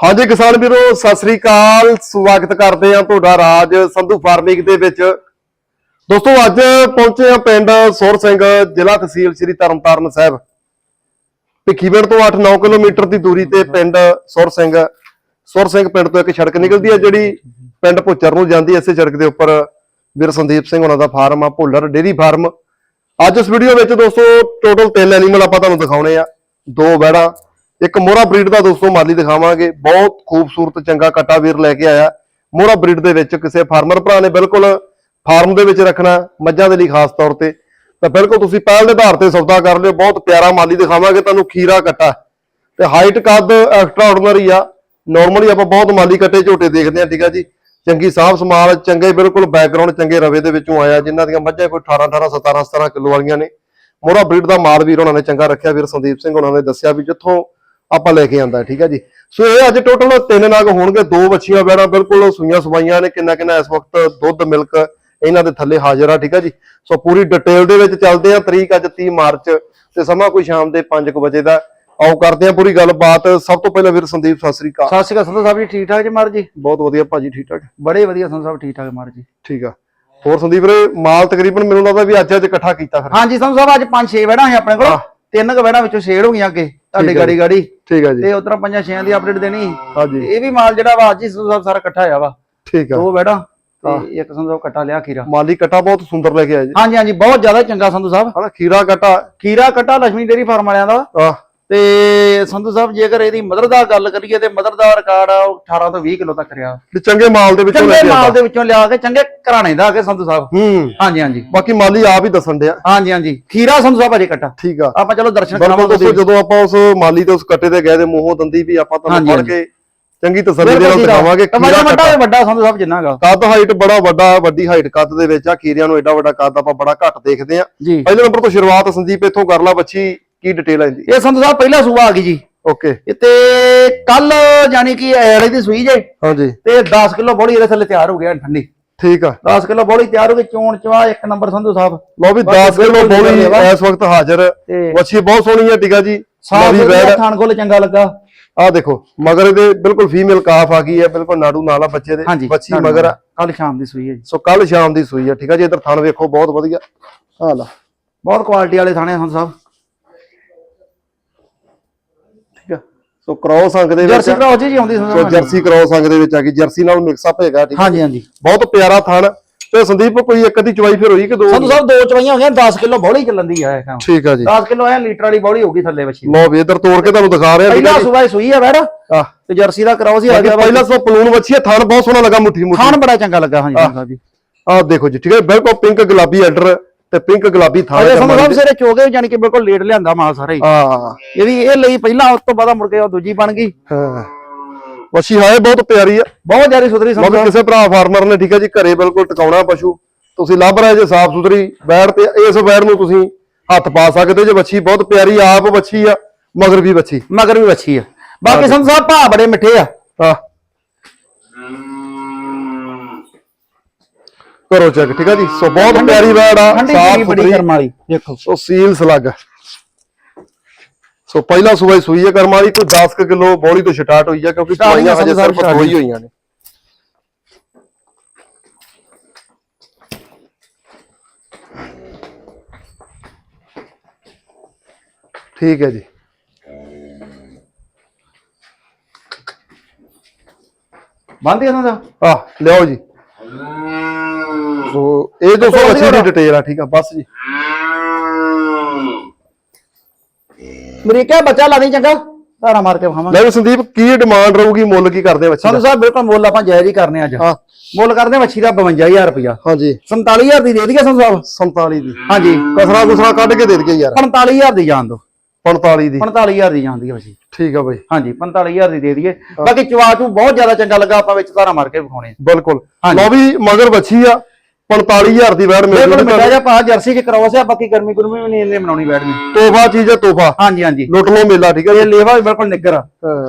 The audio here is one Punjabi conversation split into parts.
ਹਾਂਜੀ ਕਿਸਾਨ ਵੀਰੋ, ਸਤਿ ਸ੍ਰੀ ਅਕਾਲ। ਸਵਾਗਤ ਕਰਦੇ ਆ ਤੁਹਾਡਾ ਰਾਜ ਸੰਧੂ ਫਾਰਮਿੰਗ ਦੇ ਵਿੱਚ। ਦੋਸਤੋ, ਅੱਜ ਪਹੁੰਚੇ ਆ ਪਿੰਡ ਸੁਰ ਸਿੰਘ, ਜ਼ਿਲ੍ਹਾ ਤਹਿਸੀਲ ਸ੍ਰੀ ਤਰਨਤਾਰਨ ਸਾਹਿਬ। ਭਿੱਖੀਵਿੰਡ ਤੋਂ 8-9 ਕਿਲੋਮੀਟਰ ਦੀ ਦੂਰੀ ਤੇ ਪਿੰਡ ਸੁਰ ਸਿੰਘ ਸੁਰ ਸਿੰਘ ਪਿੰਡ ਤੋਂ ਇੱਕ ਸੜਕ ਨਿਕਲਦੀ ਹੈ, ਜਿਹੜੀ ਪਿੰਡ ਭੁੱਚਰ ਨੂੰ ਜਾਂਦੀ ਹੈ। ਇਸੇ ਸੜਕ ਦੇ ਉੱਪਰ ਵੀਰ ਸੰਦੀਪ ਸਿੰਘ ਉਹਨਾਂ ਦਾ ਫਾਰਮ ਆ, ਭੁੱਲਰ ਡੇਰੀ ਫਾਰਮ। ਅੱਜ ਇਸ ਵੀਡੀਓ ਵਿੱਚ ਦੋਸਤੋ ਟੋਟਲ ਤਿੰਨ ਐਨੀਮਲ ਆਪਾਂ ਤੁਹਾਨੂੰ ਦਿਖਾਉਣੇ ਆ। ਦੋ ਬੈੜਾ ਇੱਕ ਮੋਹਰਾ ਬਰੀਡ ਦਾ ਦੋਸਤੋ ਮਾਲੀ ਦਿਖਾਵਾਂਗੇ। ਬਹੁਤ ਖੂਬਸੂਰਤ ਚੰਗਾ ਕੱਟਾ ਵੀਰ ਲੈ ਕੇ ਆਇਆ। ਮੋਹਰਾ ਬਰੀਡ ਦੇ ਵਿੱਚ ਕਿਸੇ ਫਾਰਮਰ ਭਰਾ ਨੇ ਬਿਲਕੁਲ ਫਾਰਮ ਦੇ ਵਿੱਚ ਰੱਖਣਾ ਮੱਝਾਂ ਦੇ ਲਈ ਖਾਸ ਤੌਰ ਤੇ। ਤਾਂ ਬਿਲਕੁਲ ਤੁਸੀਂ ਪਹਿਲ ਦੇ ਆਧਾਰ ਤੇ ਸੌਦਾ ਕਰ ਲਿਓ। ਬਹੁਤ ਪਿਆਰਾ ਮਾਲੀ ਦਿਖਾਵਾਂਗੇ। ਤੁਹਾਨੂੰ ਖੀਰਾ ਕੱਟਾ। ਤੇ ਹਾਈਟ ਕੱਦ ਐਕਸਟਰਾ ਆਰਡੀਨਰੀ ਆ। ਨਾਰਮਲੀ ਆਪਾਂ ਬਹੁਤ ਮਾਲੀ ਕੱਟੇ ਝੋਟੇ ਦੇਖਦੇ ਆ ਠੀਕ ਆ ਜੀ। ਚੰਗੀ ਸਾਫ਼ ਸਮਾਲ ਚੰਗੇ ਬਿਲਕੁਲ ਬੈਕਗ੍ਰਾਉਂਡ ਚੰਗੇ ਰਵੇ ਦੇ ਵਿੱਚੋਂ ਆਇਆ। ਜਿਨ੍ਹਾਂ ਦੀਆਂ ਮੱਝਾਂ ਕੋਈ 18 18 17 17 ਕਿਲੋ ਵਾਲੀਆਂ ਨੇ। ਮੋਹਰਾ ਬਰੀਡ ਦਾ ਮਾਲ ਵੀਰ ਉਹਨਾਂ ਨੇ ਚੰਗਾ ਰੱਖਿਆ। ਵੀਰ ਸੰਦੀਪ ਸਿੰਘ ਉਹਨਾਂ ਨੇ ਦੱਸਿਆ ਵੀ ਜਿੱਥੋਂ ਆਪਾਂ ਲੈ ਕੇ ਆਂਦਾ ਠੀਕ ਹੈ ਜੀ? ਸੋ ਇਹ ਅੱਜ ਟੋਟਲ ਤਿੰਨ ਨਗ ਹੋਣਗੇ ਦੋ ਬੱਚੀਆਂ ਬੈਣਾ ਬਿਲਕੁਲ ਸੂਈਆਂ ਸਵਾਈਆਂ ਨੇ ਕਿੰਨਾ ਕਿੰਨਾ ਇਸ ਵਕਤ ਦੁੱਧ ਮਿਲਕ ਇਹਨਾਂ ਦੇ ਥੱਲੇ ਹਾਜ਼ਰ ਆ ਠੀਕ ਹੈ ਜੀ? ਸੋ ਪੂਰੀ ਡਿਟੇਲ ਦੇ ਵਿੱਚ ਚੱਲਦੇ ਆ ਤਰੀਕ ਅੱਜ 30 ਮਾਰਚ ਤੇ ਸਮਾਂ ਕੋਈ ਸ਼ਾਮ ਦੇ 5 ਵਜੇ ਦਾ। ਆਓ ਕਰਦੇ ਆ ਪੂਰੀ ਗੱਲਬਾਤ। ਸਭ ਤੋਂ ਪਹਿਲਾਂ ਵੀਰ ਸੰਦੀਪ ਸਤਿ ਸ੍ਰੀ ਅਕਾਲ। ਸਤਿ ਸ਼੍ਰੀ ਅਕਾਲ ਸੰਧੂ ਸਾਹਿਬ ਜੀ ਠੀਕ ਠਾਕ ਜੀ ਮਾਰ ਜੀ? ਬਹੁਤ ਵਧੀਆ ਭਾਜੀ ਠੀਕ ਠਾਕ। ਬੜੇ ਵਧੀਆ ਸੰਧੂ ਸਾਹਿਬ ਠੀਕ ਠਾਕ ਮਾਰ ਜੀ। ਠੀਕ ਆ। ਹੋਰ ਸੰਦੀਪ ਵੀਰੇ ਮਾਲ ਤਕਰੀਬਨ ਮੈਨੂੰ ਲੱਗਦਾ ਵੀ ਅੱਜ ਅੱਜ ਇਕੱਠਾ ਕੀਤਾ ਫਿਰ। ਹਾਂਜੀ ਸੰਧੂ ਸਾਹਿਬ ਅੱਜ ਪੰਜ ਛੇ ਵੜਾ ਸੀ ਆਪਣੇ ਕੋਲ। ਤਿੰਨ ਕੁ ਵੜਾ ਵਿੱਚੋਂ ਛੇੜ ਹੋ ਗਈਆਂ ਅੱਗੇ ਤੁਹਾਡੀ ਹੈ ਗਾੜੀ ਗਾੜੀ ਠੀਕ ਆ ਜੀ। ਤੇ ਉਧਰੋਂ ਪੰਜਾਂ ਛੇਆਂ ਦੀ ਅਪਡੇਟ ਦੇਣੀ ਹਾਂਜੀ। ਇਹ ਵੀ ਮਾਲ ਜਿਹੜਾ ਵਾ ਅੱਜ ਹੀ ਸਾਹਿਬ ਸਾਰਾ ਇਕੱਠਾ ਹੋਇਆ ਵਾ। ਠੀਕ ਆ। ਦੋ ਵੜਾ ਤੇ ਇੱਕ ਸੰਧੂ ਕੱਟਾ ਲਿਆ ਖੀਰਾ। ਮਾਲੀ ਕੱਟਾ ਬਹੁਤ ਸੁੰਦਰ ਲੈ ਕੇ ਆਇਆ ਜੀ। ਹਾਂਜੀ ਹਾਂਜੀ ਬਹੁਤ ਜ਼ਿਆਦਾ ਚੰਗਾ ਸੰਧੂ ਸਾਹਿਬ। ਖੀਰਾ ਕੱਟਾ। ਖੀਰਾ ਕੱਟਾ ਲక్ష్ਮੀ ਡੇਰੀ ਫਾਰਮ ਵਾਲਿਆਂ ਦਾ। ਆ ਤੇ ਸੰਧੂ ਸਾਹਿਬ ਜੇਕਰ ਇਹਦੀ ਮਦਰ ਦਾ ਗੱਲ ਕਰੀਏ ਤੇ ਮਦਰ ਦਾ ਰਿਕਾਰਡ 18 ਤੋਂ 20 ਕਿਲੋ ਤੱਕ ਰਿਹਾ। ਵੀ ਚੰਗੇ ਮਾਲ ਦੇ ਵਿੱਚੋਂ ਚੰਗੇ ਮਾਲ ਦੇ ਵਿੱਚੋਂ ਲਿਆ ਕੇ ਚੰਗੇ ਘਰਾਣੇ ਦਾ ਕੇ ਸੰਧੂ ਸਾਹਿਬ। ਹੂੰ। ਹਾਂਜੀ ਹਾਂਜੀ। ਬਾਕੀ ਮਾਲੀ ਆਪ ਹੀ ਦੱਸਣ ਡਿਆ। ਹਾਂਜੀ ਹਾਂਜੀ। ਖੀਰਾ ਸੰਧੂ ਸਾਹਿਬ ਅਜੇ ਕੱਟਾ। ਠੀਕ ਆ। ਆਪਾਂ ਚਲੋ ਦਰਸ਼ਨ ਕਰਾਵਾਂਗੇ ਦੋਸਤੋ ਜਦੋਂ ਆਪਾਂ ਉਸ ਮਾਲੀ ਤੇ ਉਸ ਕੱਟੇ ਤੇ ਗਏ ਦੇ ਮੂੰਹੋਂ ਦੰਦੀ ਵੀ ਆਪਾਂ ਤੁਹਾਨੂੰ ਫੜ ਕੇ ਚੰਗੀ ਤਸੱਲੀ ਦੇ ਨਾਲ ਦਿਖਾਵਾਂਗੇ ਖੀਰਾ ਵੱਡਾ ਵੱਡਾ ਸੰਧੂ ਸਾਹਿਬ ਜਿੰਨਾ ਗਾ। ਕੱਦ ਹਾਈਟ ਬੜਾ ਵੱਡਾ ਵੱਡੀ ਹਾਈਟ ਕੱਦ ਦੇ ਵਿੱਚ ਆ। ਖੀਰਿਆਂ ਨੂੰ ਐਡਾ ਵੱਡਾ ਕੱਦ ਆਪਾਂ ਬੜਾ ਘੱਟ ਦੇਖਦੇ ਆ। ਪਹਿਲੇ ਨੰਬਰ ਤੋਂ ਸ਼ੁਰੂਆਤ ਸੰਦੀਪ ਇੱਥੋਂ ਕਰ ਲਾ ਬੱਚੀ। ਕੀ ਡਿਟੇਲ ਆਂਦੀ ਇਹ ਸੰਧੂ ਸਾਹਿਬ ਪਹਿਲਾ ਸੂਆ ਆ ਗਈ ਜੀ। ਓਕੇ ਤੇ ਕੱਲ ਯਾਨੀ ਕਿ ਐੜੇ ਦੀ ਸੂਈ ਜੇ। ਹਾਂਜੀ। ਤੇ 10 ਕਿਲੋ ਬੋਲੀ ਇਹਦੇ ਥੱਲੇ ਤਿਆਰ ਹੋ ਗਿਆ ਠੰਡੀ। ਠੀਕ ਆ। 10 ਕਿਲੋ ਬੋਲੀ ਤਿਆਰ ਹੋ ਗਈ ਚੋਣ ਚਵਾ ਇੱਕ ਨੰਬਰ ਸੰਧੂ ਸਾਹਿਬ। ਲਓ ਵੀ ਬਾਕੀ 10 ਕਿਲੋ ਬੋਲੀ। ਇਸ ਵਕਤ ਹਾਜ਼ਰ। ਬੱਚੀ ਬਹੁਤ ਸੋਹਣੀ ਹੈ ਟਿਕਾ ਜੀ। ਨਵੀਂ ਵੈੜ ਥਾਣ ਕੋਲ ਚੰਗਾ ਲੱਗਾ। ਆ ਦੇਖੋ ਮਗਰ ਇਹਦੇ ਬਿਲਕੁਲ ਫੀਮੇਲ ਕਾਫ ਆ ਗਈ ਹੈ ਬਿਲਕੁਲ ਨਾੜੂ ਨਾਲ ਆ ਬੱਚੇ ਦੇ। ਬੱਚੀ ਮਗਰ। ਕੱਲ ਸ਼ਾਮ ਦੀ ਸੂਈ ਹੈ ਜੀ। ਸੋ ਕੱਲ ਸ਼ਾਮ ਦੀ ਸੂਈ ਆ ਠੀਕ ਆ ਜੀ ਇਧਰ ਥਣ ਵੇਖੋ ਬਹੁਤ ਵਧੀਆ। ਆ ਲਾ। ਬਹੁਤ ਕੁਆਲਿਟੀ ਵਾਲੇ ਥਾਣੇ ਸੰਧੂ ਸਾਹਿਬ ਠੀਕ ਆ ਸੋ ਕ੍ਰੋਸ ਅੰਗ ਦੇ ਵਿੱਚ ਜਰਸੀ ਕਰਾਓ ਜੀ ਆਉਂਦੀ ਸੋ ਜਰਸੀ ਕ੍ਰੋਸ ਅੰਗ ਦੇ ਵਿੱਚ ਆ ਗਈ ਜਰਸੀ ਨਾਲ ਮਿਕਸ ਅਪ ਹੈਗਾ ਠੀਕ। ਹਾਂਜੀ ਹਾਂਜੀ। ਬਹੁਤ ਪਿਆਰਾ ਥਣ ਤੇ ਸੰਦੀਪ ਕੋਈ ਇੱਕ ਅੱਧੀ ਚਵਾਈ ਫਿਰ ਹੋਈ ਕਿ ਦੋ? ਸੰਧੂ ਸਾਹਿਬ ਦੋ ਚਵਾਈਆਂ ਹੋ ਗਈਆਂ 10 ਕਿਲੋ ਬੋਲੀ ਚੱਲਣ ਦੀ ਆ ਇਹ ਕੰਮ ਠੀਕ ਆ ਜੀ। 10 ਕਿਲੋ ਐ ਲੀਟਰ ਵਾਲੀ ਬੋਲੀ ਹੋਊਗੀ ਥੱਲੇ ਬੱਚੀ ਲਓ ਵੀ ਇਧਰ ਤੋੜ ਕੇ ਤੁਹਾਨੂੰ ਦਿਖਾ ਰਿਹਾ ਪਹਿਲਾ ਆ ਜੀ। ਸੂਆ ਹੀ ਸੂਈ ਆ ਆ ਤੇ ਜਰਸੀ ਦਾ ਕਰਾਓ ਸੀ ਆ ਗਿਆ ਪਹਿਲਾਂ ਸੋ ਪਲੂਨ ਬੱਚੀ ਹੈ ਥਣ ਬਹੁਤ ਸੋਹਣਾ ਲੱਗਾ ਮੁੱਠੀ ਮੁੱਠੀ ਖਾਣ ਬੜਾ ਚੰਗਾ ਲੱਗਾ ਹਾਂਜੀ ਸਾਹਿਬ ਜੀ। ਆ ਦੇਖੋ ਜੀ ਠੀਕ ਹੈ ਬਿਲਕੁਲ ਪਿੰਕ ਗੁਲਾਬੀ ਆਰਡਰ ਤੇ ਪਿੰਕ ਗੁਲਾਬੀ ਥਣ ਅਜੇ ਹੈ ਸੰਧੂ ਸਾਹਿਬ ਸਿਰੇ ਚੋਗੇ ਜਾਨੀ ਕਿ ਬਿਲਕੁਲ ਲੇਟ ਲਿਆਂਦਾ ਮਾਲ ਸਾਰਾ। ਹੀ। ਆ ਇਹ ਵੀ ਇਹ ਲਈ ਪਹਿਲਾਂ ਉਸ ਤੋਂ ਬਾਅਦ ਮੁੜ ਕੇ ਉਹ ਦੂਜੀ ਬਣ ਗਈ। ਹਾਂ। ਵਸ਼ੀ ਹੈ ਬਹੁਤ ਪਿਆਰੀ ਆ। ਬਹੁਤ ਜ਼ਿਆਦਾ ਸੁਧਰੀ ਸੰਧੂ ਮਤਲਬ ਸਾਹਿਬ ਕਿਸੇ ਭਰਾ ਫਾਰਮਰ ਨੇ ਠੀਕ ਹੈ ਜੀ ਘਰੇ ਬਿਲਕੁਲ ਟਿਕਾਉਣਾ ਪਸ਼ੂ। ਤੁਸੀਂ ਲੱਭ ਰਹੇ ਜੇ ਸਾਫ਼ ਸੁਥਰੀ ਬੈੜ ਤੇ ਇਸ ਬੈੜ ਨੂੰ ਤੁਸੀਂ ਹੱਥ ਪਾ ਸਕਦੇ ਜੇ ਬੱਚੀ ਬਹੁਤ ਪਿਆਰੀ ਆਪ ਬੱਚੀ ਆ ਮਗਰ ਵੀ ਬੱਚੀ ਮਗਰ ਵੀ ਵੱਛੀ ਆ। ਬਾਕੀ ਸਾਹਿਬ ਭਾ ਬੜੇ ਮਿੱਠੇ ਆ। ਆ ਕਰੋ ਚੈੱਕ ਠੀਕ ਹੈ ਜੀ? ਸੋ ਬਹੁਤ ਪਿਆਰੀ ਬੈੜ ਆ ਠੰਡੀ ਸਾਫ਼ ਜੀ ਬੜੀ ਸੁਥਰੀ। ਕਰਮ ਵਾਲੀ ਦੇਖੋ। ਸੋ ਸੀਲ ਸਲੱਗ ਸੋ ਪਹਿਲਾ ਸੂਬਾਈ ਸੂਈ ਹੈ ਕਰਮ ਵਾਲੀ ਕੋਈ 10 ਕਿਲੋ ਬੋਲੀ ਤੋਂ ਸਟਾਰਟ ਹੋਈ ਆ ਕਿਉਂਕਿ Start ਚਵਾਈਆਂ ਹਜੇ ਹੋਈਆਂ ਸਿਰਫ start ਹੋਈ ਹੋਈਆਂ ਨੇ। ਠੀਕ ਹੈ ਜੀ। ਬੰਦ ਇਹਨਾਂ ਦਾ? ਆ ਲਿਆਓ ਜੀ। ਸੋ ਇਹ ਜੋ ਸੋ ਅੱਛੀ ਦੀ ਡਿਟੇਲ ਆ ਠੀਕ ਆ ਬਸ ਜੀ। ਅਮਰੀਕਾ ਬੱਚਾ ਲਾਦੀ ਚੰਗਾ ਧਾਰਾ ਮਾਰ ਕੇ ਖਾਵਾਂ ਲੈ ਵੀ ਸੰਦੀਪ ਕੀ ਡਿਮਾਂਡ ਰਹੂਗੀ ਮੁੱਲ ਕੀ ਕਰਦੇ ਆ ਬੱਚੇ ਦਾ? ਸਾਹਿਬ ਬਿਲਕੁਲ ਮੁੱਲ ਆਪਾਂ ਜਾਇਜ਼ ਹੀ ਕਰਨੇ ਅੱਜ। ਹਾਂ। ਮੁੱਲ ਕਰਦੇ ਆ ਵੱਛੀ ਦਾ 52000 ਰੁਪਇਆ। ਹਾਂਜੀ। 47000 ਦੀ ਦੇ ਦਈਏ ਸਾਹਿਬ 47 ਦੀ। ਹਾਂਜੀ। ਕਸਰਾ ਕੁਸਰਾ ਕੱਢ ਕੇ ਦੇ ਦਈਏ ਯਾਰ। 45000 ਦੀ ਜਾਣ ਦੋ। 45 ਦੀ। 45000 ਦੀ ਜਾਂਦੀ ਹੈ ਵੱਛੀ। ਠੀਕ ਆ ਬਈ। ਹਾਂਜੀ 45000 ਦੀ ਦੇ ਦਈਏ। ਬਾਕੀ ਚਵਾ ਚੂ ਬਹੁਤ ਜ਼ਿਆਦਾ ਚੰਗਾ ਲੱਗਾ ਆਪਾਂ ਵਿੱਚ ਧਾਰਾ ਮਾਰ ਕੇ ਵਿਖਾਉਣੇ ਆ। ਬਿਲਕੁਲ। ਲਓ ਵੀ ਮਗਰ ਬੱਚੀ ਆ। 45000 ਦੀ ਮਿਲ ਬਿਲਕੁਲ ਜੂਗੀ ਮਿੱਠਾ ਜਿਹਾ ਪਾ ਜਰਸੀ ਚ ਕਰੋਸ ਆ ਬਾਕੀ ਗਰਮੀ ਗੁਰਮੀ ਵੀ ਨਹੀਂ ਇਹਨੇ ਬਣਾਉਣੀ ਬੈਠਣੀ ਤੋਹਫਾ ਚੀਜ਼ ਹੈ ਤੋਹਫਾ। ਹਾਂਜੀ ਹਾਂਜੀ। ਲੁੱਟ ਲਓ ਮੇਲਾ ਠੀਕ ਹੈ ਇਹ ਲੇਵਾ ਵੀ ਬਿਲਕੁਲ ਨਿੱਗਰ ਆ।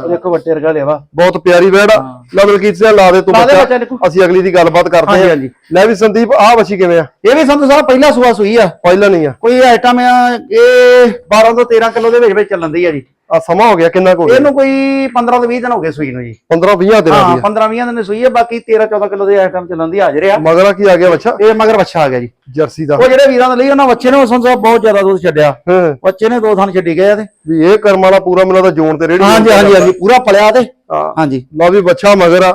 ਦੇਖੋ ਵੱਟੇ ਵਰਗਾ ਲੇਵਾ ਬਹੁਤ ਪਿਆਰੀ ਵੈੜ ਆ। ਲੈ ਮਲਕੀਤ ਸਿੰਘ ਲਾ ਦੇ ਤੂੰ ਬੱਚਾ। ਅਸੀਂ ਅਗਲੀ ਦੀ ਗੱਲਬਾਤ ਕਰਦੇ ਹਾਂ। ਲੈ ਵੀ ਸੰਦੀਪ ਆਹ ਬੱਚੀ ਕਿਵੇਂ ਆ? ਇਹ ਵੀ ਸੰਧੂ ਸਾਹਿਬ ਪਹਿਲਾ ਸੂਆ ਸੂਈ ਆ। ਪਹਿਲਾਂ ਨਹੀਂ ਆ। ਕੋਈ ਆਈਟਮ ਆ ਇਹ 12 ਤੋਂ 13 ਕਿਲੋ ਦੇ ਵਿੱਚ ਵਿੱਚ ਚੱਲਣ ਦੀ ਆ ਜੀ। ਆ ਸਮਾਂ ਹੋ ਗਿਆ ਕਿੰਨਾ ਕੁ ਹੋ ਇਹਨੂੰ ਕੋਈ 15 ਤੋਂ 20 ਦਿਨ ਹੋ ਗਏ ਸੂਈ ਨੂੰ ਜੀ। 15 20 ਦਿਨਾਂ ਹਾਂ ਦੀ ਆ। 15 20 ਦਿਨ ਸੂਈ ਹੈ ਬਾਕੀ 13 14 ਕਿਲੋ ਦੇ ਆਈਟਮ ਚੱਲਣ ਦੀ ਹਾਜ਼ਰ ਆ। ਮਗਰਾ ਕੀ ਆ ਗਿਆ ਬੱਚਾ? ਇਹ ਮਗਰ ਬੱਚਾ ਆ ਗਿਆ ਜੀ। ਜਰਸੀ ਦਾ। ਉਹ ਜਿਹੜੇ ਵੀਰਾਂ ਦੇ ਲਈ ਉਹਨਾਂ ਬੱਚੇ ਨੇ ਸਾਹਿਬ ਬਹੁਤ ਜ਼ਿਆਦਾ ਦੁੱਧ ਛੱਡਿਆ। ਹਾਂ। ਬੱਚੇ ਨੇ ਦੋ ਥਣ ਛੱਡੀ ਗਏ ਆ ਤੇ। ਵੀ ਇਹ ਕਰਮ ਵਾਲਾ ਪੂਰਾ ਮਿਲਾ ਦਾ ਜੋਨ ਤੇ ਰੇੜੀ ਹਾਂਜੀ ਹਾਂਜੀ ਹਾਂਜੀ ਪੂਰਾ ਪਲਿਆ ਤੇ। ਹਾਂ। ਹਾਂਜੀ। ਲਓ ਵੀ ਬੱਚਾ ਮਗਰ ਆ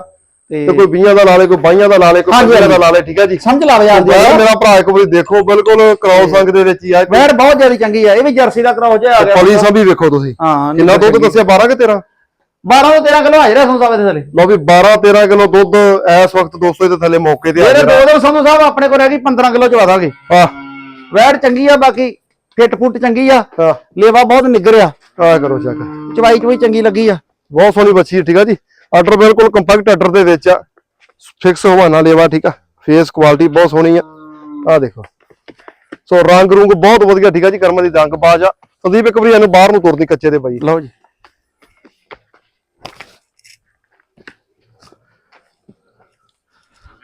ਤੇ ਕੋਈ 20 ਦਾ ਲਾ ਲੇ ਕੋਈ 22 ਦਾ ਲਾ ਲੇ ਕੋਈ ਹਾਂਜੀ, 15 ਦਾ। ਲਾ ਲੇ ਠੀਕ ਹੈ ਜੀ? ਸਮਝ ਲਾ ਬਾਜ਼ਾਰ ਯਾਰ ਦੇ ਮੇਰਾ ਭਰਾ ਇੱਕ ਵਾਰੀ ਦੇਖੋ ਬਿਲਕੁਲ ਕ੍ਰੋਸ ਅੰਗ ਦੇ ਵਿੱਚ ਹੀ ਆ। ਵੈੜ ਬਹੁਤ ਜ਼ਿਆਦਾ ਚੰਗੀ ਆ ਇਹ ਵੀ ਜਰਸੀ ਦਾ ਕਰਾਓ ਜਿਹਾ ਆ ਗਿਆ ਪਲੀ ਸਭ ਵੀ ਵੇਖੋ ਤੁਸੀਂ। ਹਾਂ ਕਿੰਨਾ ਦੁੱਧ ਦੱਸਿਆ 12 ਕਿ 13 12 ਤੋਂ 13 ਕਿਲੋ ਹਾਜ਼ਰ ਆ ਸੰਧੂ ਸਾਹਿਬ ਦੇ ਥੱਲੇ। ਲਓ ਵੀ 12 13 ਕਿਲੋ ਦੁੱਧ ਇਸ ਵਕਤ ਦੋਸਤੋ ਇਹਦੇ ਥੱਲੇ ਮੌਕੇ ਤੇ ਆ ਇਹਦੇ ਜਿਹੜਾ। ਦੋ ਦਿਨ ਸੰਧੂ ਸਾਹਿਬ ਆਪਣੇ ਕੋਲ ਰਹਿ ਗਈ 15 ਕਿਲੋ ਚਵਾ ਦਾਂਗੇ ਆ ਵੈੜ ਚੰਗੀ ਆ ਬਾਕੀ ਫਿੱਟ ਫੁੱਟ ਚੰਗੀ ਆ। ਲੇਵਾ ਬਹੁਤ ਨਿੱਗਰ ਆ ਕਰੋ ਚੱਕ ਚਵਾਈ ਚਵਾਈ ਚੰਗੀ ਲੱਗੀ ਆ। ਬਹੁਤ ਸੋਹਣੀ ਬੱਚੀ ਹੈ, ਠੀਕ ਆ ਜੀ? ਆਰਡਰ ਬਿਲਕੁਲ ਕੰਪੈਕਟ ਆਰਡਰ ਦੇ ਵਿੱਚ ਆ। ਫਿਕਸ ਹਵਾਨਾ ਲੇਵਾ ਠੀਕ ਆ? ਫੇਸ ਕੁਆਲਿਟੀ ਬਹੁਤ ਸੋਹਣੀ ਆ। ਆ ਦੇਖੋ। ਸੋ ਰੰਗ ਰੂੰਗ ਬਹੁਤ ਵਧੀਆ ਠੀਕ ਆ ਜੀ? ਕਰਮਾਂ ਦੀ ਦੰਗ ਬਾਜ ਆ। ਸੰਦੀਪ ਇੱਕ ਵਾਰੀ ਇਹਨੂੰ ਬਾਹਰ ਨੂੰ ਤੁਰਦੀ ਕੱਚੇ ਦੇ ਬਾਈ। ਲਓ ਜੀ।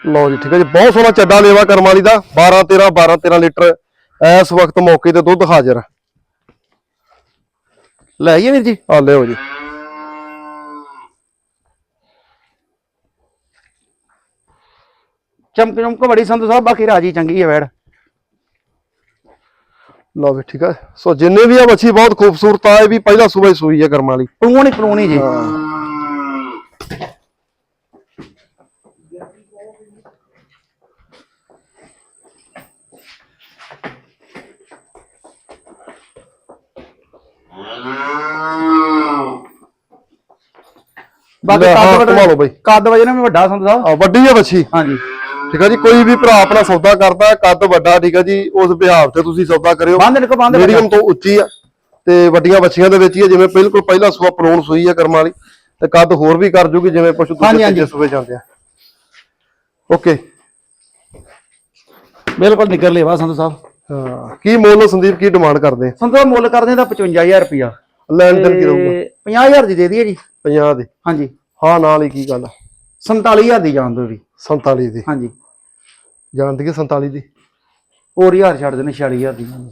ਲਓ ਜੀ ਠੀਕ ਹੈ ਜੀ? ਬਹੁਤ ਸੋਹਣਾ ਚੱਡਾ ਲੇਵਾ ਕਰਮ ਵਾਲੀ ਦਾ। 12 13 12 13 ਲੀਟਰ। ਇਸ ਵਕਤ ਮੌਕੇ ਤੇ ਦੁੱਧ ਹਾਜ਼ਰ ਲੈ ਆਈਏ ਵੀਰ ਜੀ? ਆ ਲਿਓ ਜੀ। ਚਮਕ ਚਮਕ ਬੜੀ ਸੰਧੂ ਸਾਹਿਬ ਬਾਕੀ ਰਾਜੀ ਚੰਗੀ ਆ ਵੈੜ। ਲਓ ਵੀ ਠੀਕ ਆ। ਸੋ ਜਿੰਨੇ ਵੀ ਆ ਬੱਚੀ ਬਹੁਤ ਖੂਬਸੂਰਤ ਆ। ਇਹ ਵੀ ਪਹਿਲਾ ਸੂਬਾ ਹੀ ਸੂਈ ਹੈ ਕਰਮ ਵਾਲੀ। ਪਲੂਣੀ ਪਲੂਣੀ ਜੀ। ਬਾਕੀ ਲੈ, ਹਾਂ, ਕੱਦ ਘੁਮਾ ਲਓ ਬਈ। ਕੱਦ ਵਜਨ ਵੀ ਵੱਡਾ ਸੰਧੂ ਸਾਹਿਬ। ਆ ਵੱਡੀ ਆ ਬੱਚੀ ਹਾਂਜੀ। ਠੀਕ ਆ ਜੀ ਕੋਈ ਵੀ ਭਰਾ ਆਪਣਾ ਸੌਦਾ ਕਰਦਾ ਹੈ, ਕੱਦ ਵੱਡਾ ਠੀਕ ਆ ਜੀ ਉਸ ਵਿਹਾਰ ਤੇ ਤੁਸੀਂ ਸੌਦਾ ਕਰਿਓ। ਬੰਦ ਨਿਕੋ ਬੰਦ ਮੀਡੀਅਮ ਤੋਂ ਉੱਚੀ ਆ ਤੇ ਵੱਡੀਆਂ ਬੱਚੀਆਂ ਦੇ ਵਿੱਚ ਹੀ ਆ ਜਿਵੇਂ ਬਿਲਕੁਲ ਪਹਿਲਾ ਸੂਆ ਪਰੋਣ ਸੂਈ ਆ ਕਰਮ ਵਾਲੀ ਤੇ ਕੱਦ ਹੋਰ ਵੀ ਕਰ ਜੂਗੀ ਜਿਵੇਂ ਪਸ਼ੂ ਹਾਂਜੀ, ਦੂਜੇ ਹਾਂਜੀ। ਤੀਜੇ ਸੂਏ ਜਾਂਦੇ ਆ। ਓਕੇ। ਬਿਲਕੁਲ ਨਿਕਰ ਲੇਵਾ ਸੰਧੂ ਸਾਹਿਬ। ਹਾਂ ਕੀ ਮੁੱਲ ਸੰਦੀਪ? ਕੀ ਡਿਮਾਂਡ ਕਰਦੇ ਆ? ਸਾਹਿਬ ਮੁੱਲ ਕਰਦੇ ਦਾ 55000 ਰੁਪਿਆ ਲੈਣ ਦੇਣ ਕੀ ਰਹੂਗਾ 50000 ਦੀ ਦੇ ਦਈਏ ਜੀ। 50 ਦੇ? ਹਾਂਜੀ। ਹਾਂ ਨਾਲ ਹੀ ਕੀ ਗੱਲ ਆ? 47000 ਦੀ ਜਾਣ ਦੋ ਵੀ 47 ਦੀ। ਹਾਂਜੀ। ਜਾਣਦੀ ਕਿ 47 ਦੀ? ਹੋਰ ਹਜ਼ਾਰ ਛੱਡ ਦੇਣੇ 46000 ਦੀ ਜਾਣ।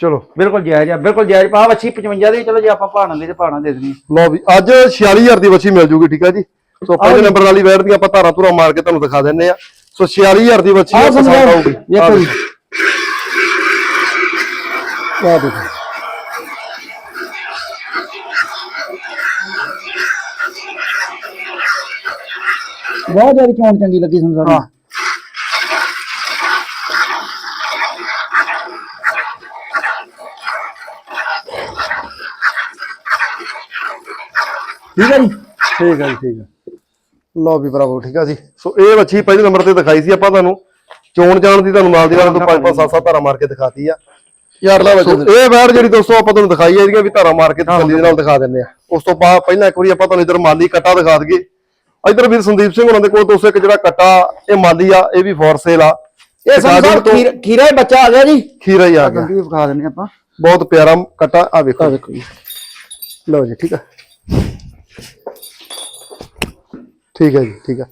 ਚਲੋ। ਬਿਲਕੁਲ ਜਾਇਜ਼ ਆ ਬਿਲਕੁਲ ਜਾਇਜ਼। ਪਾ ਵੱਛੀ 55 ਦੀ ਚਲੋ ਜੇ ਆਪਾਂ ਭਾਣਾ ਲਈ ਤੇ ਭਾਣਾ ਦੇ ਦੇਣੀ ਲਓ ਵੀ ਅੱਜ 46000 ਦੀ ਬੱਚੀ ਮਿਲ ਜੂਗੀ ਠੀਕ ਆ ਜੀ? ਸੋ ਪਹਿਲੇ ਨੰਬਰ ਵਾਲੀ ਵੈਟ ਦੀਆਂ ਆਪਾਂ ਧਾਰਾ ਧੁਰਾ ਮਾਰ ਕੇ ਤੁਹਾਨੂੰ ਦਿਖਾ ਦਿੰਨੇ ਆ ਸੋ 46000 ਦੀ ਬੱਚੀ ਆ ਆਹ ਪਸੰਦ ਆਊਗੀ ਦੇਖੋ ਬਹੁਤ ਜ਼ਿਆਦਾ ਚੋਣ ਚੰਗੀ ਲੱਗੀ ਸਾਨੂੰ ਹਾਂ। ਠੀਕ ਹੈ ਜੀ? ਠੀਕ ਹੈ ਜੀ ਠੀਕ ਹੈ। ਲਓ ਵੀ ਬਰਾਬਰ ਠੀਕ ਆ ਜੀ। ਸੋ ਇਹ ਬੱਚੀ ਪਹਿਲੇ ਨੰਬਰ ਤੇ ਦਿਖਾਈ ਸੀ ਆਪਾਂ ਤੁਹਾਨੂੰ। ਚੋਣ ਜਾਣ ਦੀ ਤੁਹਾਨੂੰ ਨਾਲ ਦੀ ਨਾਲ ਤੋਂ ਪੰਜ ਪੰਜ ਸੱਤ ਸੱਤ ਧਾਰਾ ਮਾਰ ਕੇ ਦਿਖਾਤੀ ਆ। ਯਾਰ ਲਾ ਸੋ ਇਹ ਵੈਟ ਜਿਹੜੀ ਦੋਸਤੋ ਆਪਾਂ ਤੁਹਾਨੂੰ ਦਿਖਾਈ ਆ ਇਹਦੀਆਂ ਵੀ ਧਾਰਾ ਮਾਰ ਕੇ ਤਸੱਲੀ ਦੇ ਨਾਲ ਦਿਖਾ ਦਿੰਨੇ ਆ ਉਸ ਤੋਂ ਬਾਅਦ ਪਹਿਲਾਂ ਇੱਕ ਵਾਰੀ ਆਪਾਂ ਤੁਹਾਨੂੰ ਇਧਰ ਮਾਲੀ ਕੱਟਾ ਦਿਖਾ ਦਈਏ। ਇਧਰ ਵੀਰ ਸੰਦੀਪ ਸਿੰਘ ਉਹਨਾਂ ਦੇ ਕੋਲ ਦੋਸਤੋ ਇੱਕ ਜਿਹੜਾ ਕੱਟਾ ਇਹ ਮਾਲੀ ਆ ਇਹ ਵੀ ਫੋਰ ਸੇਲ ਆ। ਇਹ ਸਾਹਿਬ ਖੀਰ- ਹੀ ਬੱਚਾ ਆ ਗਿਆ ਜੀ। ਖੀਰਾ ਹੀ ਆ ਗਿਆ। ਗੰਦੀ ਵਿਖਾ ਦਿੰਨੇ ਆਪਾਂ। ਬਹੁਤ ਪਿਆਰਾ ਕੱਟਾ ਆ ਵੇਖੋ। ਦੇਖੋ ਜੀ। ਲਓ ਜੀ ਠੀਕ ਆ। ਠੀਕ ਹੈ ਜੀ ਠੀਕ ਆ।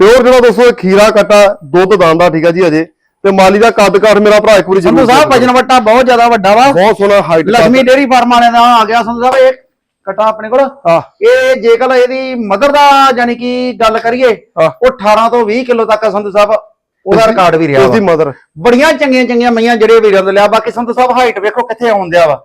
ਪਿਓਰ ਜਿਹੜਾ ਦੋਸਤੋ ਖੀਰਾ ਕੱਟਾ ਦੁੱਧ ਦਾਂਦਾ ਠੀਕ ਆ ਜੀ ਅਜੇ। ਤੇ ਮਾਲੀ ਦਾ ਕੱਦ ਕਰ ਮੇਰਾ ਭਰਾ ਇੱਕ ਵਾਰੀ ਸੰਧੂ ਸਾਹਿਬ ਵਜਨ ਵਟਾ ਬਹੁਤ ਜ਼ਿਆਦਾ ਵੱਡਾ ਵਾ। ਬਹੁਤ ਸੋਹਣਾ ਹਾਈਟ ਲక్ష్ਮੀ ਡੇਰੀ ਫਾਰਮ ਵਾਲਿਆਂ ਦਾ ਆ ਗਿਆ ਸੰਧੂ ਸਾਹਿਬ ਇਹ ਕਟਾ ਆਪਣੇ ਕੋਲ। ਇਹ ਜੇਕਰ ਇਹਦੀ ਮਦਰ ਦਾ ਯਾਨੀ ਕਿ ਗੱਲ ਕਰੀਏ। ਉਹ 18 ਤੋਂ 20 ਕਿਲੋ ਤੱਕ ਸੰਧੂ ਸਾਹਿਬ ਉਹਦਾ ਰਿਕਾਰਡ ਵੀ ਰਿਹਾ ਵਾ। ਮਦਰ ਬੜੀਆਂ ਚੰਗੀਆਂ ਚੰਗੀਆਂ ਮਈਆਂ ਜਿਹੜੇ ਵੀਰਾਂ ਦੇ ਲਿਆ ਬਾਕੀ ਸੰਧੂ ਸਾਹਿਬ ਹਾਈਟ ਵੇਖੋ ਕਿੱਥੇ ਆਉਂਦਿਆ ਵਾ।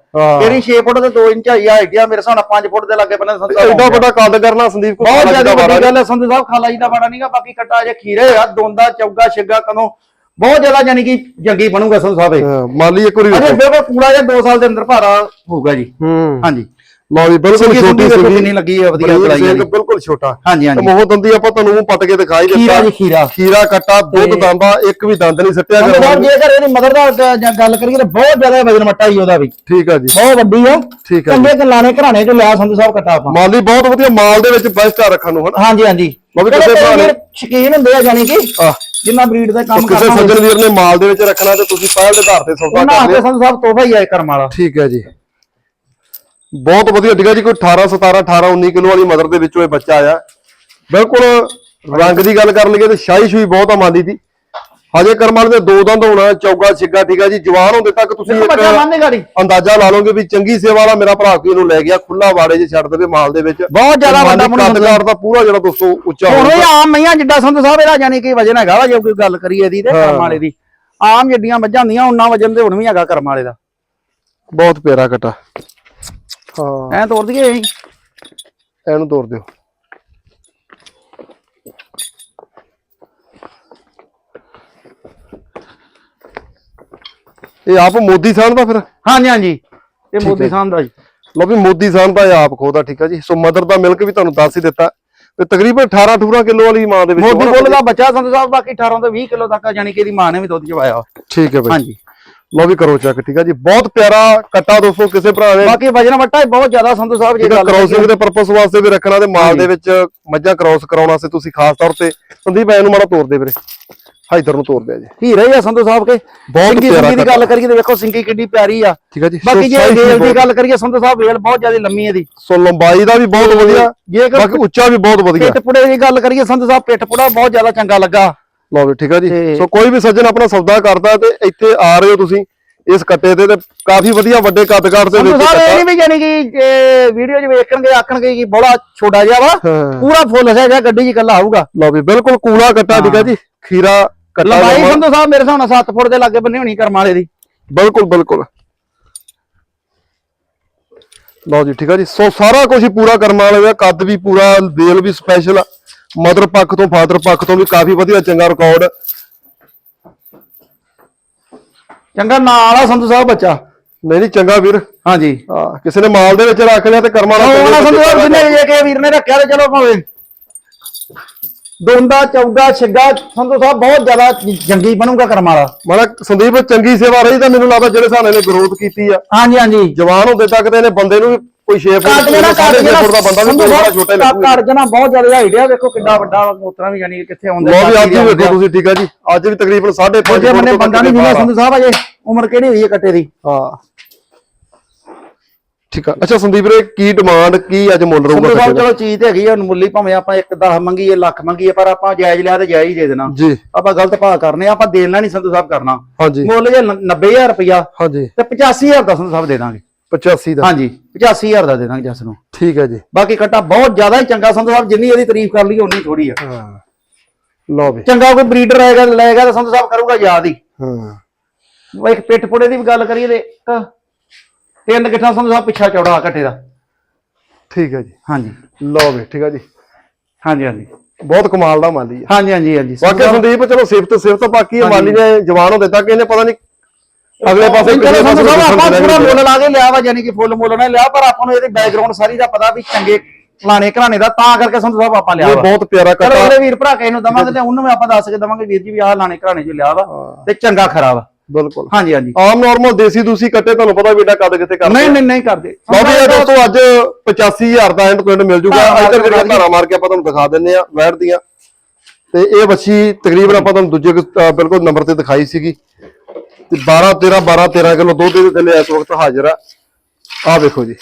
ਤੇਰੀ 6 ਫੁੱਟ ਤੇ 2 ਇੰਚ ਹਾਈ ਹਾਈਟ ਆ ਮੇਰੇ ਹਿਸਾਬ ਨਾਲ 5 ਫੁੱਟ ਦੇ ਲੱਗੇ ਬੰਨੇ ਸੰਧੂ ਸਾਹਿਬ ਐਡਾ। ਵੱਡਾ ਕੱਦ ਕਰਨਾ ਸੰਦੀਪ ਕੋਲ ਬਹੁਤ ਜ਼ਿਆਦਾ ਵੱਡੀ ਗੱਲ ਹੈ ਸੰਧੂ ਸਾਹਿਬ ਖਾਲਾ ਜੀ ਦਾ ਬੜਾ ਨਹੀਂਗਾ ਬਾਕੀ ਕੱਟਾ ਜੇ ਖੀਰੇ ਆ ਦੋਂਦਾ ਚੌਗਾ ਛਿੱਗਾ ਕਦੋਂ ਬਹੁਤ ਜ਼ਿਆਦਾ ਯਾਨੀ ਕਿ ਜੰਗੀ ਬਣੂਗਾ ਸੰਧੂ ਸਾਹਿਬ ਇਹ। ਹਾਂ, ਮਾਲੀ ਇੱਕ ਵਾਰੀ ਅਜੇ ਵੇਖੋ। ਬਿਲਕੁਲ ਪੂਰਾ ਜਿਹਾ 2 ਸਾਲ ਦੇ ਅੰਦਰ ਭਾਰਾ ਹੋਊਗਾ ਜੀ। ਹੂੰ। ਹਾਂਜੀ। ਲਓ ਜੀ ਬਿਲਕੁਲ ਛੋਟੀ ਸੀ ਕਿੰਨੀ ਲੱਗੀ ਹੈ ਵਧੀਆ ਸਿੰਘ ਵਾਲੀ ਬਿਲਕੁਲ ਛੋਟਾ। ਹਾਂਜੀ ਹਾਂਜੀ। ਮੋਹ ਦੰਦੀ ਆਪਾਂ ਤੁਹਾਨੂੰ ਪੱਟ ਕੇ ਦਿਖਾਈ ਖੀਰਾ ਦਿੱਤਾ ਜੀ ਖੀਰਾ। ਖੀਰਾ ਕੱਟਾ ਦੁੱਧ ਦੰਦਾ ਇੱਕ ਵੀ ਦੰਦ ਨਹੀਂ ਸੱਟਿਆ ਸੰਧੂ ਸਾਹਿਬ ਜੇਕਰ ਇਹਦੀ ਮਦਰ ਦਾ ਜਾਂ ਗੱਲ ਕਰੀਏ ਤਾਂ ਬਹੁਤ ਜ਼ਿਆਦਾ ਵਜਨ ਮੱਟਾ ਹੀ ਉਹਦਾ ਵੀ। ਠੀਕ ਆ ਜੀ। ਬਹੁਤ ਵੱਡੀ ਆ। ਠੀਕ ਆ ਚੰਗੇ ਕਲਾਣੇ ਘਰਾਣੇ ਚ ਲਿਆ ਸੰਧੂ ਸਾਹਿਬ ਕੱਟਾ ਆਪਾਂ। ਮਾਲੀ ਬਹੁਤ ਵਧੀਆ ਮਾਲ ਦੇ ਵਿੱਚ ਬੈਸਟ ਆ ਰੱਖਣ ਨੂੰ ਹਨਾ? ਹਾਂਜੀ ਹਾਂਜੀ। ਉਹ ਕਿਸੇ ਵੀਰ ਸ਼ੌਕੀਨ ਹੁੰਦੇ ਆ ਜਾਨੀ ਕਿ ਆ ਜਿੰਨਾ ਬਰੀਡ ਦਾ ਕੰਮ ਕਿਸੇ ਕਰਨਾ ਸੱਜਣ ਵੀਰ ਨੇ ਮਾਲ ਦੇ ਵਿੱਚ ਰੱਖਣਾ ਤੇ ਤੁਸੀਂ ਪਹਿਲ ਦੇ ਆਧਾਰ ਤੇ ਸੌਦਾ ਉਹਨਾਂ ਕਰ ਹੱਥੇ ਲਿਓ। ਸੰਧੂ ਸਾਹਿਬ ਤੋਹਫਾ ਹੀ ਆਏ ਕਰਮ ਵਾਲਾ। ਠੀਕ ਹੈ ਜੀ। ਬਹੁਤ ਵਧੀਆ ਠੀਕ ਹੈ ਜੀ ਕੋਈ 18 17 18 19 ਕਿਲੋ ਵਾਲੀ ਮਦਰ ਦੇ ਵਿੱਚੋਂ ਇਹ ਬੱਚਾ ਆਇਆ। ਬਿਲਕੁਲ ਰੰਗ ਦੀ ਗੱਲ ਕਰ ਲਈਏ ਤੇ ਸ਼ਾਹੀ ਸ਼ੂਈ ਬਹੁਤ ਆ ਮਾਲੀ ਦੀ ਹਜੇ ਕਰਮਾਲ ਦੇ ਦੋ ਦੰਦ ਹੋਣਾ ਚੌਗਾ ਛਿੱਗਾ ਠੀਕ ਹੈ ਜੀ ਜਵਾਨ ਹੁੰਦੇ ਤੱਕ ਤੁਸੀਂ ਇੱਕ ਅੰਦਾਜ਼ਾ ਲਾ ਲਓਗੇ ਵੀ ਚੰਗੀ ਸੇਵਾ ਵਾਲਾ ਮੇਰਾ ਭਰਾ ਕੀ ਇਹਨੂੰ ਲੈ ਗਿਆ ਖੁੱਲਾ ਵਾੜੇ 'ਚ ਛੱਡ ਦੇਵੇ ਮਾਲ ਦੇ ਵਿੱਚ। ਬਹੁਤ ਜ਼ਿਆਦਾ ਵੱਡਾ ਮੁੰਡਾ ਕੱਦਕਾਰ ਦਾ ਪੂਰਾ ਜਿਹੜਾ ਦੋਸਤੋ ਉੱਚਾ ਹੁਣ ਇਹ ਆਮ ਮਈਆਂ ਜਿੱਡਾ ਸੰਤ ਸਾਹਿਬ ਇਹਦਾ ਜਾਨੀ ਕਿ ਵਜਨ ਹੈਗਾ ਵਾ ਜੇ ਕੋਈ ਗੱਲ ਕਰੀਏ ਇਹਦੀ ਤੇ। ਕਰਮ ਵਾਲੇ ਦੀ। ਆਮ ਜਿੱਡੀਆਂ ਮੱਝਾਂ ਹੁੰਦੀਆਂ ਉਹਨਾਂ ਵਜਨ ਤੇ ਹੁਣ ਵੀ ਹੈਗਾ ਕਰਮ ਵਾਲੇ ਦਾ। ਬਹੁਤ ਪਿਆਰਾ ਕਟਾ। ਹਾਂ ਐ ਤੋੜ ਦਈਏ ਅਸੀਂ? ਇਹਨੂੰ ਤੋੜ ਦਿਓ। ਇਹ ਆਪ ਮੋਦੀ ਸਾਹਿਬ ਦਾ ਫਿਰ? ਹਾਂਜੀ ਹਾਂਜੀ। ਇਹ। ਮੋਦੀ ਸਾਹਿਬ ਦਾ ਜੀ। ਲੋ ਵੀ ਮੋਦੀ ਸਾਹਿਬ ਦਾ ਇਹ ਆਪ ਖੋਦਾ ਠੀਕ ਹੈ ਜੀ। ਸੋ ਮਦਰ ਦਾ ਮਿਲਕ ਵੀ ਤੁਹਾਨੂੰ ਦੱਸ ਹੀ ਦਿੱਤਾ। ਤੇ ਤਕਰੀਬਨ 18 18 ਕਿਲੋ ਵਾਲੀ ਮਾਂ ਦੇ ਵਿੱਚ ਮੋਦੀ ਬੁੱਲ ਦਾ ਬੱਚਾ ਸੰਤ ਸਾਹਿਬ ਬਾਕੀ 18 ਤੋਂ 20 ਕਿਲੋ ਤੱਕ ਜਾਨੀ ਕਿ ਇਹਦੀ ਮਾਂ ਨੇ ਵੀ ਦੁੱਧ ਚਵਾਇਆ। ਠੀਕ ਹੈ ਬਾਈ। ਹਾਂਜੀ। ਲੋ ਵੀ ਕਰੋ ਚੈੱਕ ਠੀਕ ਹੈ ਜੀ। ਬਹੁਤ ਪਿਆਰਾ ਕੱਟਾ ਦੋਸਤੋ ਕਿਸੇ ਭਰਾ ਨੇ ਬਾਕੀ ਵਜਨ ਵੱਟਾ ਹੀ ਬਹੁਤ ਜ਼ਿਆਦਾ ਸੰਤ ਸਾਹਿਬ ਜੀ ਗੱਲ ਕ੍ਰਾਸਿੰਗ ਦੇ ਪਰਪਸ ਵਾਸਤੇ ਵੀ ਰੱਖਣਾ ਤੇ ਮਾਲ ਦੇ ਵਿੱਚ ਮੱਝਾਂ ਕ੍ਰਾਸ ਕਰਾਉਣ ਵਾਸਤੇ ਤੁਸੀਂ ਖਾਸ ਤੌਰ ਤੇ ਸੰਦੀਪ ਐ ਨੂੰ ਮਾੜਾ ਤੋੜ ਦੇ ਵੀਰੇ। ਹਾਈਦਰ ਨੂੰ ਤੋੜ ਦਿਆ ਜੀ। ਹੀਰੇ ਆ ਸੰਧੂ ਸਾਹਿਬ ਕੇ। ਬਹੁਤ ਪਿਆਰਾ ਦੀ। ਗੱਲ ਕਰੀਏ ਤੇ ਵੇਖੋ ਸਿੰਗੀ ਕਿੱਡੀ ਪਿਆਰੀ ਆ। ਠੀਕ ਹੈ ਜੀ ਬਾਕੀ ਜੇ ਵੇਲ ਦੀ ਗੱਲ ਕਰੀਏ ਸੰਧੂ ਸਾਹਿਬ ਵੇਲ ਬਹੁਤ ਜ਼ਿਆਦਾ ਲੰਮੀ ਹੈ ਦੀ ਸੋ ਲੰਬਾਈ ਦਾ ਵੀ ਬਹੁਤ ਵਧੀਆ ਬਾਕੀ ਉੱਚਾ ਵੀ ਬਹੁਤ ਵਧੀਆ। ਪਿੱਠ ਪੁੜੇ ਦੀ ਗੱਲ ਕਰੀਏ ਸੰਧੂ ਸਾਹਿਬ ਪਿੱਠ ਪੁੜਾ ਬਹੁਤ ਜ਼ਿਆਦਾ ਚੰਗਾ ਲੱਗਾ। ਲਓ ਵੀ ਠੀਕ ਹੈ ਜੀ। ਤੇ- ਸੋ ਕੋਈ ਵੀ ਸੱਜਣ ਆਪਣਾ ਸੌਦਾ ਕਰਦਾ ਤੇ ਇੱਥੇ ਆ ਰਹੇ ਹੋ ਤੁਸੀਂ ਇਸ ਕੱਟੇ ਤੇ ਤੇ ਕਾਫੀ ਵਧੀਆ ਵੱਡੇ ਕੱਦਕਾਠ ਦੇ ਵਿੱਚ ਸਾਹਿਬ ਇਹ ਕੱਟਾ ਵੀ ਜਾਨੀ ਕਿ ਵੀਡੀਓ 'ਚ ਵੇਖਣਗੇ ਆਖਣਗੇ ਕਿ ਬੜਾ ਛੋਟਾ ਜਿਹਾ ਵਾ ਹਾਂ। ਪੂਰਾ ਫੁੱਲ ਹੈ ਜਾਂ ਗੱਡੀ 'ਚ ਇਕੱਲਾ ਆਊਗਾ ਲਓ ਵੀ ਬਿਲਕੁਲ ਕੂਲਾ ਕੱਟਾ ਠੀਕ ਜੀ। ਖੀਰਾ ਕੱਟਾ ਲੰਬਾਈ ਲੰਬਾ। ਸੰਧੂ ਸਾਹਿਬ ਮੇਰੇ ਹਿਸਾਬ ਨਾਲ 7 ਫੁੱਟ ਦੇ ਲਾਗੇ ਬੰਨੀ ਹੋਣੀ ਕਰਮ ਵਾਲੇ ਦੀ। ਬਿਲਕੁਲ ਬਿਲਕੁਲ। ਲਓ ਜੀ ਠੀਕ ਹੈ ਜੀ। ਸੋ ਸਾਰਾ ਕੁਝ ਹੀ ਪੂਰਾ ਕਰਮ ਵਾਲੇ ਦਾ ਕੱਦ ਵੀ ਪੂਰਾ ਵੇਲ ਵੀ ਸਪੈਸ਼ਲ ਮਦਰ ਪੱਖ ਤੋਂ ਫਾਦਰ ਪੱਖ ਤੋਂ ਵੀ ਕਾਫੀ ਵਧੀਆ ਚੰਗਾ ਰਿਕਾਰਡ ਚੰਗਾ ਨਾਲ ਆ ਸੰਧੂ ਸਾਹਿਬ ਬੱਚਾ। ਨਹੀਂ ਨਹੀਂ ਚੰਗਾ ਵੀਰ। ਹਾਂਜੀ। ਹਾਂ ਕਿਸੇ ਨੇ ਮਾਲ ਦੇ ਵਿੱਚ ਰੱਖ ਲਿਆ ਤੇ ਕਰਮਾਂ ਨਾਲ ਸੰਧੂ ਸਾਹਿਬ ਜਿੰਨੇ ਜੇ ਕੇ ਵੀਰ ਨੇ ਰੱਖਿਆ ਤੇ ਚਲੋ ਭਾਵੇਂ। ਦੋਂਦਾ ਚੌਗਾ ਛਿੱਗਾ ਸੰਧੂ ਸਾਹਿਬ ਬਹੁਤ ਜ਼ਿਆਦਾ ਜੰਗੀ ਬਣੂਗਾ ਕਰਮ ਵਾਲਾ। ਮਾੜਾ ਸੰਦੀਪ ਚੰਗੀ ਸੇਵਾ ਰਹੀ ਤਾਂ ਮੈਨੂੰ ਲੱਗਦਾ ਜਿਹੜੇ ਸਾਨੇ ਨੇ ਗਰੋਥ ਕੀਤੀ ਆ। ਹਾਂਜੀ ਹਾਂਜੀ। ਜਵਾਨ ਹੁੰਦੇ ਤੱਕ ਤੇ ਇਹਨੇ ਬੰਦੇ ਨੂੰ ਵੀ ਕੋਈ 6 ਫੁੱਟ ਕੱਟ ਜਿਹੜਾ ਕੱਟ 6 ਜਿਹੜਾ ਫੁੱਟ ਦਾ ਬੰਦਾ ਵੀ ਸਾਹਿਬ ਛੋਟਾ ਹੀ ਲੱਗੂਗਾ ਕੱਟ ਜਣਾ ਬਹੁਤ ਜ਼ਿਆਦਾ ਹਾਈਟ ਆ ਵੇਖੋ ਕਿੱਡਾ ਵੱਡਾ ਮੋਤਰਾ ਵੀ ਜਾਨੀ ਕਿੱਥੇ ਆਉਂਦੇ ਲੋ ਵੀ ਅੱਜ ਵੇਖੋ ਤੁਸੀਂ ਠੀਕ ਆ ਜੀ। ਅੱਜ ਵੀ ਤਕਰੀਬਨ 5.5 ਜੇ ਮੰਨੇ ਬੰਦਾ ਨਹੀਂ ਮਿਲਿਆ ਸੰਧੂ ਸਾਹਿਬ ਅਜੇ ਉਮਰ ਕਿਹੜੀ ਹੋਈ ਹੈ ਕੱਟੇ ਦੀ? ਹਾਂ। ਠੀਕ ਆ। ਅੱਛਾ ਸੰਦੀਪ ਰੇ ਕੀ ਡਿਮਾਂਡ ਕੀ ਅੱਜ ਮੁੱਲ ਰਹੂਗਾ ਦਾ? ਚਲੋ ਚੀਜ਼ ਤੇ ਹੈਗੀ ਆ ਮੁੱਲੀ ਭਾਵੇਂ ਆਪਾਂ ਇੱਕ 10 ਮੰਗੀਏ ਲੱਖ ਮੰਗੀਏ ਪਰ ਆਪਾਂ ਜਾਇਜ਼ ਲਿਆ ਤੇ ਜਾਇਜ਼ ਹੀ ਦੇ ਦੇਣਾ। ਜੀ। ਆਪਾਂ ਗਲਤ ਭਾਅ ਕਰਨੇ ਆਪਾਂ ਦੇਣਾ ਨਹੀਂ ਸੰਧੂ ਸਾਹਿਬ ਕਰਨਾ। ਹਾਂਜੀ। ਮੁੱਲ ਜੇ 90000 ਰੁਪਇਆ ਹਾਂਜੀ। ਤੇ 85000 ਦਾ ਸੰਧੂ ਸਾਹਿਬ ਦੇ ਦਾਂਗੇ। 85 ਦਾ। ਹਾਂਜੀ 85000 ਦਾ ਦੇ ਦਾਂਗੇ ਜਸ ਨੂੰ। ਠੀਕ ਹੈ ਜੀ। ਬਾਕੀ ਕੱਟਾ ਬਹੁਤ ਜ਼ਿਆਦਾ ਹੀ ਚੰਗਾ ਸੰਧੂ ਸਾਹਿਬ ਜਿੰਨੀ ਇਹਦੀ ਤਾਰੀਫ ਕਰ ਲਈ ਓਨੀ ਥੋੜੀ ਆ। ਹਾਂ। ਲਓ ਵੀ। ਚੰਗਾ ਕੋਈ ਬਰੀਡਰ ਆਏਗਾ ਲਏਗਾ ਤਾਂ ਸੰਧੂ ਸਾਹਿਬ ਕਰੂਗਾ ਯਾਦ ਹੀ। ਹਾਂ। ਇੱਕ ਪਿੱਠ ਪੁੜੇ ਦੀ ਵੀ ਗੱਲ ਕਰੀਏ ਤੇ ਇੱਕ ਤਿੰਨ ਗਿੱਠਾਂ ਸੰਧੂ ਸਾਹਿਬ ਪਿੱਛਾ ਚੌੜਾ ਕੱਟੇ ਦਾ। ਠੀਕ ਹੈ ਜੀ। ਹਾਂਜੀ। ਲਓ ਵੀ ਠੀਕ ਹੈ ਜੀ। ਹਾਂਜੀ ਹਾਂਜੀ। ਬਹੁਤ ਕਮਾਲ ਦਾ ਮਾਲੀ ਆ। ਹਾਂਜੀ ਹਾਂਜੀ ਹਾਂਜੀ। ਬਾਕੀ ਸੰਦੀਪ ਚਲੋ ਸਿਫਤ ਸਿਫਤ ਬਾਕੀ ਇਹ ਮਾਲੀ ਨੇ ਜਵਾਨ ਹੁੰਦੇ ਤੱਕ ਇਹਨੇ ਪਤਾ ਨਹੀਂ ਅਗਲੇ ਪਾਸੇ ਚਲੋ ਸੰਧੂ ਸਾਹਿਬ ਪਾਸੇ ਆਪਾਂ ਪੂਰਾ ਮੁੱਲ ਲਾ ਕੇ ਲਿਆ ਵਾ ਯਾਨੀ ਕਿ ਫੁੱਲ ਮੁੱਲ ਨੇ ਲਿਆ ਪਰ ਆਪਾਂ ਨੂੰ ਇਹਦੀ ਬੈਕਗ੍ਰਾਉਂਡ ਸਾਰੀ ਦਾ ਪਤਾ ਵੀ ਚੰਗੇ ਫਲਾਣੇ ਘਰਾਣੇ ਦਾ ਤਾਂ ਕਰਕੇ ਸੰਧੂ ਸਾਹਿਬ ਆਪਾਂ ਲਿਆ ਇਹ ਬਹੁਤ ਪਿਆਰਾ ਚਲੋ ਕੱਟਾ। ਉਹਦੇ ਵੀਰ ਭਰਾ ਕੇ ਨੂੰ ਦਵਾਂਗੇ ਤੇ ਉਹਨੂੰ ਵੀ ਆਪਾਂ ਦੱਸ ਕੇ ਦਵਾਂਗੇ ਵੀਰ ਜੀ ਵੀ ਆਹ ਲਾਣੇ ਘਰਾਣੇ ਚ ਲਿਆ ਵਾ ਤੇ ਚੰਗਾ ਖਰਾ ਵਾ। ਬਿਲਕੁਲ। ਹਾਂਜੀ ਹਾਂਜੀ। ਆਮ ਨਾਰਮਲ ਦੇਸੀ ਦੂਸੀ ਕੱਟੇ ਤੁਹਾਨੂੰ ਪਤਾ ਵੀ ਏਡਾ ਕੱਦ ਕਿਤੇ ਕਰਦੇ ਨਹੀਂ ਨਹੀਂ ਨਹੀਂ ਕਰਦੇ। ਵੀ ਇਹ ਦੋਸਤੋ ਅੱਜ 85000 ਦਾ ਐਂਡ ਕੁਇੰਟ ਮਿਲ ਜੂਗਾ। ਧਾਰਾਂ ਇੱਧਰ ਜਿਹੜੀਆਂ ਮਾਰ ਕੇ। ਧਾਰਾਂ ਮਾਰ ਕੇ ਆਪਾਂ ਤੁਹਾਨੂੰ ਦਿਖਾ ਦਿੰਨੇ ਆ ਵੈਟ ਦੀਆਂ। ਤੇ ਇਹ ਬੱਚੀ ਤਕਰੀਬਨ ਆਪਾਂ ਤੁਹਾਨੂੰ ਦੂਜੇ ਬਿਲਕੁਲ ਨੰਬਰ ਤੇ ਦਿਖਾਈ ਸੀਗੀ। ਤੇ 12 13 12 13 ਕਿਲੋ ਦੁੱਧ ਦੇ ਥੱਲੇ ਇਸ ਵਕਤ ਹਾਜ਼ਰ ਆ। ਆਹ ਵੇਖੋ ਜੀ।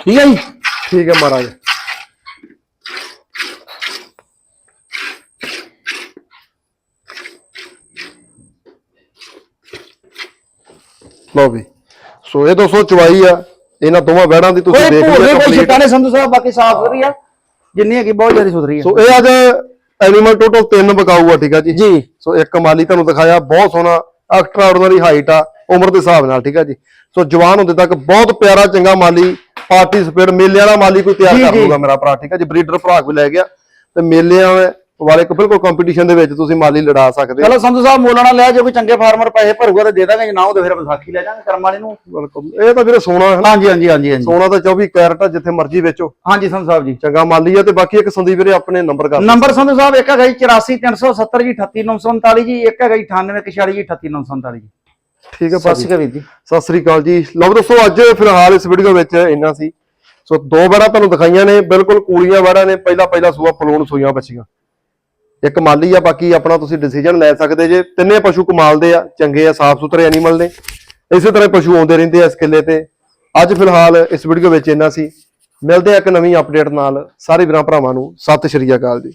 ਠੀਕ ਹੈ ਜੀ? ਠੀਕ ਹੈ ਮਹਾਰਾਜ। ਲਓ ਵੀ ਸੋ ਇਹ ਦੋਸਤੋ ਚਵਾਈ ਆ ਇਹਨਾਂ ਦੋਵਾਂ ਵੈੜਾਂ ਦੀ ਤੁਸੀਂ ਦੇਖ ਲਿਓ ਕੋਈ। ਛਿੱਟਾ ਨਹੀਂ ਸੰਧੂ ਸਾਹਿਬ ਬਾਕੀ ਸਾਫ਼ ਸੁਥਰੀ ਆ। ਜਿੰਨੀ ਹੈਗੀ ਬਹੁਤ ਜ਼ਿਆਦਾ ਸੁਥਰੀ ਆ। ਸੋ ਇਹ ਅੱਜ ਐਨੀਮਲ ਟੋਟਲ ਤਿੰਨ ਬਕਾਊ ਆ ਠੀਕ ਆ ਜੀ? ਜੀ। ਸੋ ਇੱਕ ਮਾਲੀ ਤੁਹਾਨੂੰ ਦਿਖਾਇਆ ਬਹੁਤ ਸੋਹਣਾ ਐਕਸਟਰਾ ਆਰਡੀਨਰੀ ਹਾਈਟ ਆ ਉਮਰ ਦੇ ਹਿਸਾਬ ਨਾਲ ਠੀਕ ਆ ਜੀ? ਸੋ ਜਵਾਨ ਹੁੰਦੇ ਤੱਕ ਬਹੁਤ ਪਿਆਰਾ ਚੰਗਾ ਮਾਲੀ ਪਾਰਟੀਸਪੇਟ ਮੇਲੇ ਵਾਲਾ ਮਾਲੀ ਕੋਈ ਤਿਆਰ ਕਰ। ਲੂਗਾ ਮੇਰਾ ਭਰਾ ਠੀਕ ਆ ਜੀ ਬਰੀਡਰ ਭਰਾ ਕੋਈ ਲੈ ਗਿਆ ਤੇ ਮੇਲਿਆਂ ਵਾਲੇ ਇੱਕ ਬਿਲਕੁਲ ਕੰਪੀਟੀਸ਼ਨ ਦੇ ਵਿੱਚ ਤੁਸੀਂ ਮਾਲੀ ਲੜਾ ਸਕਦੇ ਹੋ। ਚਲੋ ਸੰਧੂ ਸਾਹਿਬ ਮੁੱਲ ਨਾ ਲਿਆ ਜੇ ਕੋਈ ਚੰਗੇ ਫਾਰਮਰ ਪੈਸੇ ਭਰੂਗਾ ਤੇ ਦੇ ਦਾਂਗੇ ਜੇ ਨਾ ਉਹ ਤੇ ਫਿਰ ਵਿਸਾਖੀ ਲੈ ਜਾਾਂਗੇ ਕਰਮ ਵਾਲੇ ਨੂੰ। ਬਿਲਕੁਲ। ਇਹ ਤਾਂ ਵੀਰੇ ਸੋਨਾ ਹੈ ਹਾਂਜੀ ਹਾਂਜੀ ਹਾਂਜੀ ਹਾਂਜੀ। ਸੋਨਾ ਤਾਂ 24 ਕੈਰਟ ਜਿੱਥੇ ਮਰਜ਼ੀ ਵੇਚੋ। ਹਾਂਜੀ ਸੰਧੂ ਸਾਹਿਬ ਜੀ। ਚੰਗਾ ਮਾਲੀ ਆ ਤੇ ਬਾਕੀ ਇੱਕ ਸੰਦੀਪ ਵੀਰੇ ਆਪਣੇ ਨੰਬਰ ਕਰ ਨੰਬਰ ਸੰਧੂ ਸਾਹਿਬ ਇੱਕ ਹੈਗਾ ਜੀ 84370 ਜੀ 38939 ਜੀ ਇੱਕ ਹੈਗਾ ਜੀ 9846 ਜੀ 38939 ਜੀ। ਠੀਕ ਹੈ ਸਤਿ ਸ਼੍ਰੀ ਅਕਾਲ ਵੀਰ ਜੀ। ਸਤਿ ਸ੍ਰੀ ਅਕਾਲ ਜੀ। ਲਓ ਦੋਸਤੋ ਅੱਜ ਫਿਲਹਾਲ ਇਸ ਵੀਡੀਓ ਵਿੱਚ ਇੰਨਾ ਸੀ। ਸੋ ਦੋ ਬੜਾ ਤੁਹਾਨੂੰ ਦਿਖਾਈਆਂ ਨੇ ਬਿਲਕੁਲ ਕੂਲੀਆਂ ਬੜਾ ਨੇ ਪਹਿਲਾ ਪਹਿਲਾ ਸੂਆ ਫਲੋਨ ਸੂਈਆਂ ਬੱਚੀਆਂ। ਇੱਕ ਮਾਲੀ ਆ ਬਾਕੀ ਆਪਣਾ ਤੁਸੀਂ ਡਿਸੀਜਨ ਲੈ ਸਕਦੇ ਜੇ। ਤਿੰਨੇ ਪਸ਼ੂ ਕਮਾਲ ਦੇ ਆ ਚੰਗੇ ਆ ਸਾਫ਼ ਸੁਥਰੇ ਐਨੀਮਲ ਨੇ। ਇਸੇ ਤਰ੍ਹਾਂ ਪਸ਼ੂ ਆਉਂਦੇ ਰਹਿੰਦੇ ਆ ਇਸ ਕਿੱਲੇ ਤੇ। ਅੱਜ ਫਿਲਹਾਲ ਇਸ ਵੀਡੀਓ ਵਿੱਚ ਇੰਨਾ ਸੀ। ਮਿਲਦੇ ਆ ਇੱਕ ਨਵੀਂ ਅਪਡੇਟ ਨਾਲ। ਸਾਰੇ ਵੀਰਾਂ ਭਰਾਵਾਂ ਨੂੰ ਸਤਿ ਸ਼੍ਰੀ ਅਕਾਲ ਜੀ।